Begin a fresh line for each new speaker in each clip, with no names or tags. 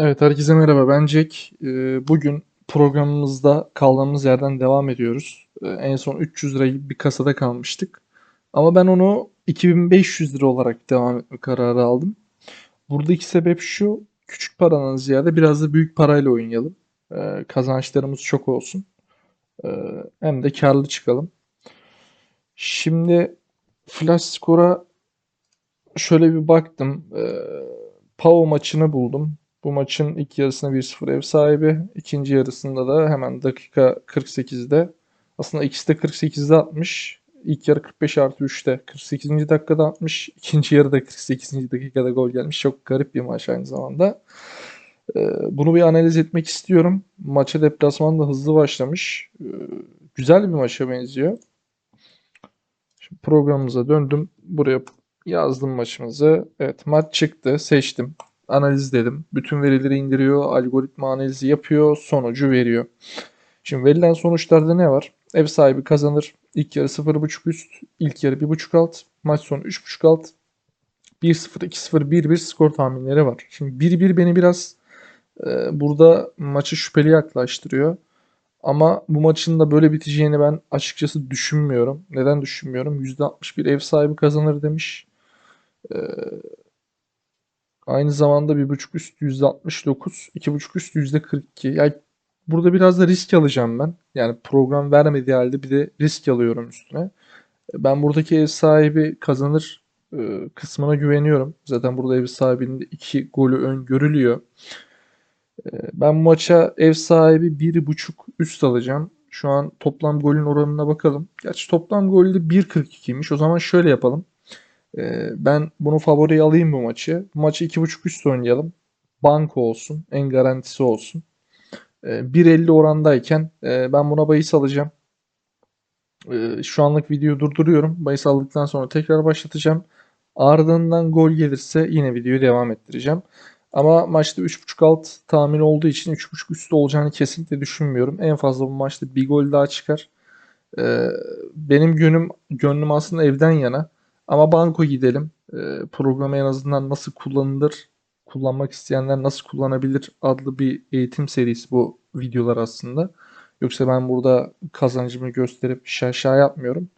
Evet, herkese merhaba. Ben Jack. Ee, bugün programımızda kaldığımız yerden devam ediyoruz. Ee, en son 300 lira bir kasada kalmıştık. Ama ben onu 2500 lira olarak devam etme kararı aldım. Buradaki sebep şu, küçük paradan ziyade biraz da büyük parayla oynayalım. Ee, kazançlarımız çok olsun. Hem de karlı çıkalım. Şimdi Flash Score'a şöyle bir baktım. Pau maçını buldum. Bu maçın ilk yarısında 1-0 ev sahibi. ikinci yarısında da hemen dakika 48'de. Aslında ikisi de 48'de atmış. İlk yarı 45 artı 3'te 48. dakikada atmış. İkinci yarıda 48. dakikada gol gelmiş. Çok garip bir maç aynı zamanda. Ee, bunu bir analiz etmek istiyorum. Maça deplasman da hızlı başlamış. Ee, güzel bir maça benziyor. Şimdi programımıza döndüm. Buraya yazdım maçımızı. Evet maç çıktı. Seçtim analiz dedim. Bütün verileri indiriyor, algoritma analizi yapıyor, sonucu veriyor. Şimdi verilen sonuçlarda ne var? Ev sahibi kazanır. İlk yarı 0.5 üst, ilk yarı 1.5 alt, maç sonu 3.5 alt. 1-0, 2-0, 1-1 skor tahminleri var. Şimdi 1-1 beni biraz e, burada maçı şüpheli yaklaştırıyor. Ama bu maçın da böyle biteceğini ben açıkçası düşünmüyorum. Neden düşünmüyorum? %61 ev sahibi kazanır demiş. Ee, Aynı zamanda 1.5 üst %69, 2.5 üst %42. Yani burada biraz da risk alacağım ben. Yani program vermediği halde bir de risk alıyorum üstüne. Ben buradaki ev sahibi kazanır e, kısmına güveniyorum. Zaten burada ev sahibinin iki golü öngörülüyor. E, ben maça ev sahibi 1.5 üst alacağım. Şu an toplam golün oranına bakalım. Gerçi toplam golü de 1.42'ymiş. O zaman şöyle yapalım. Ee, ben bunu favoriye alayım bu maçı. Bu maçı 2.5 üst oynayalım. Banko olsun. En garantisi olsun. 1.50 ee, orandayken e, ben buna bahis alacağım. Ee, şu anlık videoyu durduruyorum. Bahis aldıktan sonra tekrar başlatacağım. Ardından gol gelirse yine videoyu devam ettireceğim. Ama maçta 3.5 alt tahmin olduğu için 3.5 üstü olacağını kesinlikle düşünmüyorum. En fazla bu maçta bir gol daha çıkar. Benim gönlüm, gönlüm aslında evden yana. Ama banko gidelim. E, programı en azından nasıl kullanılır, kullanmak isteyenler nasıl kullanabilir adlı bir eğitim serisi bu videolar aslında. Yoksa ben burada kazancımı gösterip şaşa yapmıyorum.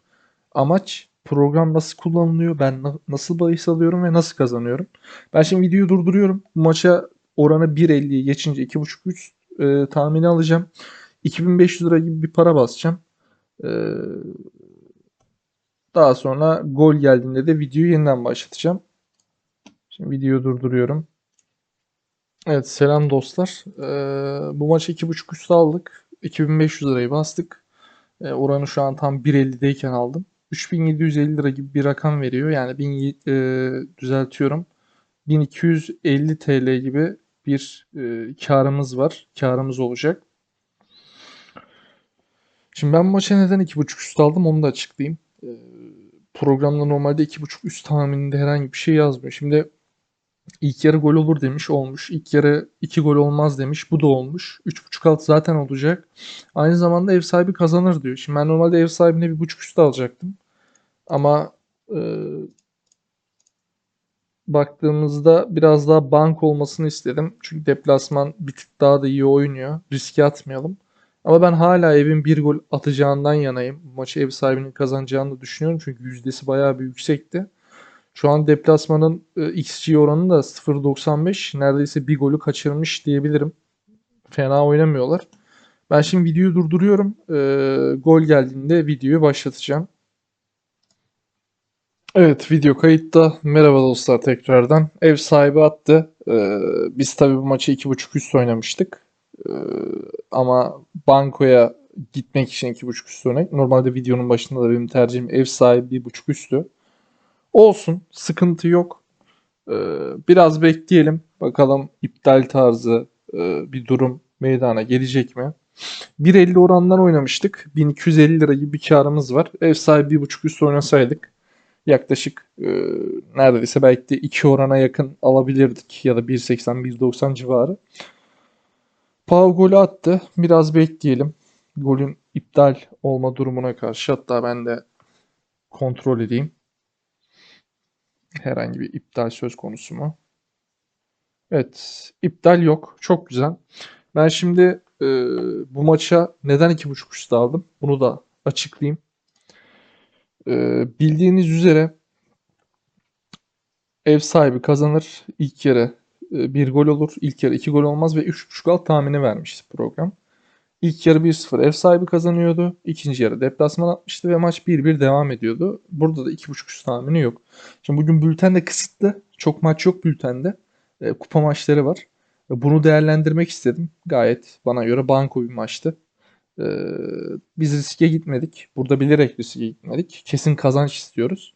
Amaç program nasıl kullanılıyor, ben na- nasıl bahis alıyorum ve nasıl kazanıyorum. Ben şimdi videoyu durduruyorum. Bu maça oranı 1.50'ye geçince 2.5-3 e, tahmini alacağım. 2500 lira gibi bir para basacağım. E, daha sonra gol geldiğinde de videoyu yeniden başlatacağım. Şimdi videoyu durduruyorum. Evet selam dostlar. Ee, bu maçı 2.5 üstü aldık. 2500 lirayı bastık. Ee, oranı şu an tam 1.50'deyken aldım. 3750 lira gibi bir rakam veriyor. Yani 1000 e, düzeltiyorum. 1250 TL gibi bir e, karımız var. Karımız olacak. Şimdi ben bu maça neden 2.5 üst aldım onu da açıklayayım. Ee, programda normalde 2.5 üst tahmininde herhangi bir şey yazmıyor. Şimdi ilk yarı gol olur demiş olmuş. İlk yarı 2 gol olmaz demiş. Bu da olmuş. 3.5 alt zaten olacak. Aynı zamanda ev sahibi kazanır diyor. Şimdi ben normalde ev sahibine 1.5 üst alacaktım. Ama e, baktığımızda biraz daha bank olmasını istedim. Çünkü deplasman bir tık daha da iyi oynuyor. Riske atmayalım. Ama ben hala evin bir gol atacağından yanayım. Maçı ev sahibinin kazanacağını düşünüyorum. Çünkü yüzdesi bayağı bir yüksekti. Şu an deplasmanın e, XG oranı da 0.95. Neredeyse bir golü kaçırmış diyebilirim. Fena oynamıyorlar. Ben şimdi videoyu durduruyorum. E, gol geldiğinde videoyu başlatacağım. Evet video kayıtta. Merhaba dostlar tekrardan. Ev sahibi attı. E, biz tabii bu maçı 2.5 üst oynamıştık. Ee, ama bankoya gitmek için 2.5 üstü örnek. Normalde videonun başında da benim tercihim ev sahibi 1.5 üstü. Olsun. Sıkıntı yok. Ee, biraz bekleyelim. Bakalım iptal tarzı e, bir durum meydana gelecek mi? 1.50 orandan oynamıştık. 1250 lira gibi bir karımız var. Ev sahibi 1.5 üst oynasaydık yaklaşık e, neredeyse belki de 2 orana yakın alabilirdik. Ya da 1.80-1.90 civarı. Pau golü attı. Biraz bekleyelim. Golün iptal olma durumuna karşı. Hatta ben de kontrol edeyim. Herhangi bir iptal söz konusu mu? Evet, iptal yok. Çok güzel. Ben şimdi e, bu maça neden 2.5 üstü aldım? Bunu da açıklayayım. E, bildiğiniz üzere ev sahibi kazanır. İlk yarı e, bir gol olur. İlk yarı iki gol olmaz ve 3.5 alt tahmini vermişti program. İlk yarı 1-0 ev sahibi kazanıyordu. İkinci yarı deplasman atmıştı ve maç 1-1 devam ediyordu. Burada da 2.5 üst tahmini yok. Şimdi bugün bülten de kısıtlı. Çok maç yok bültende. E, kupa maçları var. E, Bunu değerlendirmek istedim. Gayet bana göre banko bir maçtı. E, biz riske gitmedik. Burada bilerek riske gitmedik. Kesin kazanç istiyoruz.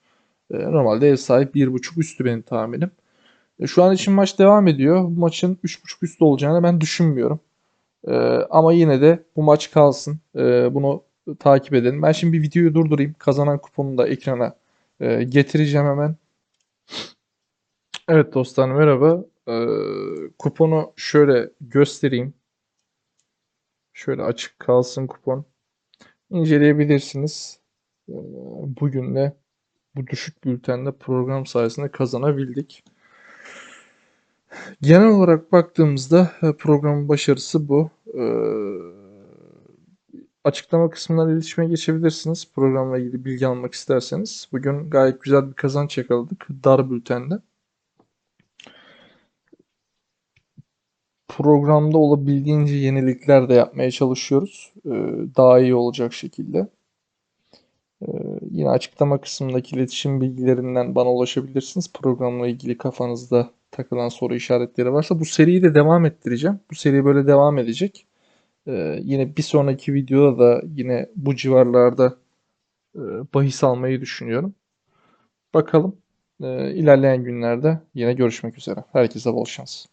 E, normalde ev sahibi 1.5 üstü benim tahminim. E, şu an için maç devam ediyor. Bu maçın 3.5 üstü olacağını ben düşünmüyorum. E, ama yine de bu maç kalsın. E, bunu takip edelim. Ben şimdi bir videoyu durdurayım. Kazanan kuponu da ekrana e, getireceğim hemen. Evet dostlar merhaba. Ee, kuponu şöyle göstereyim. Şöyle açık kalsın kupon. İnceleyebilirsiniz. Ee, bugün de bu düşük bültende program sayesinde kazanabildik. Genel olarak baktığımızda e, programın başarısı bu. Ee, açıklama kısmından iletişime geçebilirsiniz. Programla ilgili bilgi almak isterseniz. Bugün gayet güzel bir kazanç yakaladık. Dar bültende. programda olabildiğince yenilikler de yapmaya çalışıyoruz. Ee, daha iyi olacak şekilde. Ee, yine açıklama kısmındaki iletişim bilgilerinden bana ulaşabilirsiniz. Programla ilgili kafanızda takılan soru işaretleri varsa bu seriyi de devam ettireceğim. Bu seri böyle devam edecek. Ee, yine bir sonraki videoda da yine bu civarlarda e, bahis almayı düşünüyorum. Bakalım. Ee, ilerleyen günlerde yine görüşmek üzere. Herkese bol şans.